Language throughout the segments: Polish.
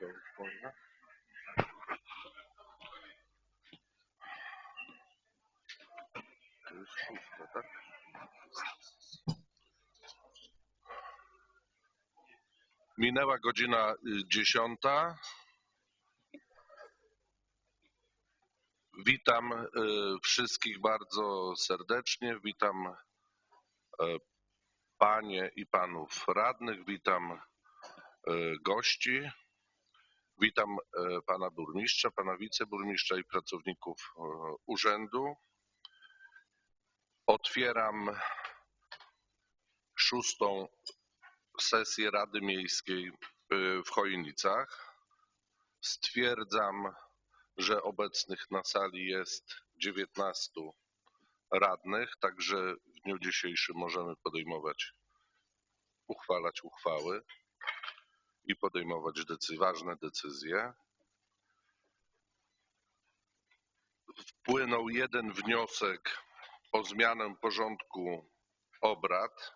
Można? To już tak? Minęła godzina y, dziesiąta. Witam y, wszystkich bardzo serdecznie. Witam y, panie i panów radnych. Witam gości. Witam y, pana burmistrza, pana wiceburmistrza i pracowników y, urzędu. Otwieram szóstą sesję Rady Miejskiej y, w Chojnicach. Stwierdzam, że obecnych na sali jest 19 radnych, także w dniu dzisiejszym możemy podejmować, uchwalać uchwały i podejmować decy- ważne decyzje. Wpłynął jeden wniosek o zmianę porządku obrad.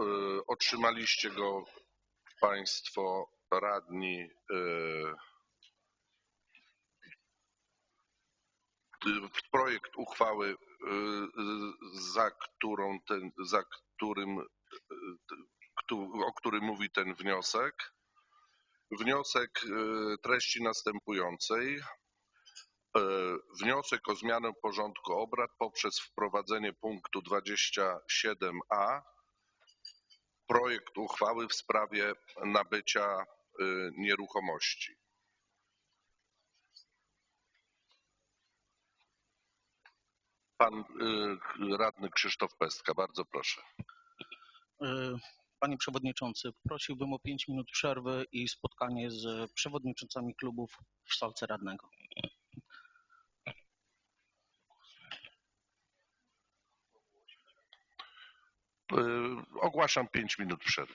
Y, Otrzymaliście go Państwo radni y, projekt uchwały, y, za którą ten, za którym, któ- o którym mówi ten wniosek. Wniosek y, treści następującej. Y, Wniosek o zmianę porządku obrad poprzez wprowadzenie punktu 27a projekt uchwały w sprawie nabycia y, nieruchomości. Pan radny Krzysztof Pestka, bardzo proszę. Panie Przewodniczący, prosiłbym o 5 minut przerwy i spotkanie z przewodniczącami klubów w salce radnego. Y, Ogłaszam 5 minut przerwy.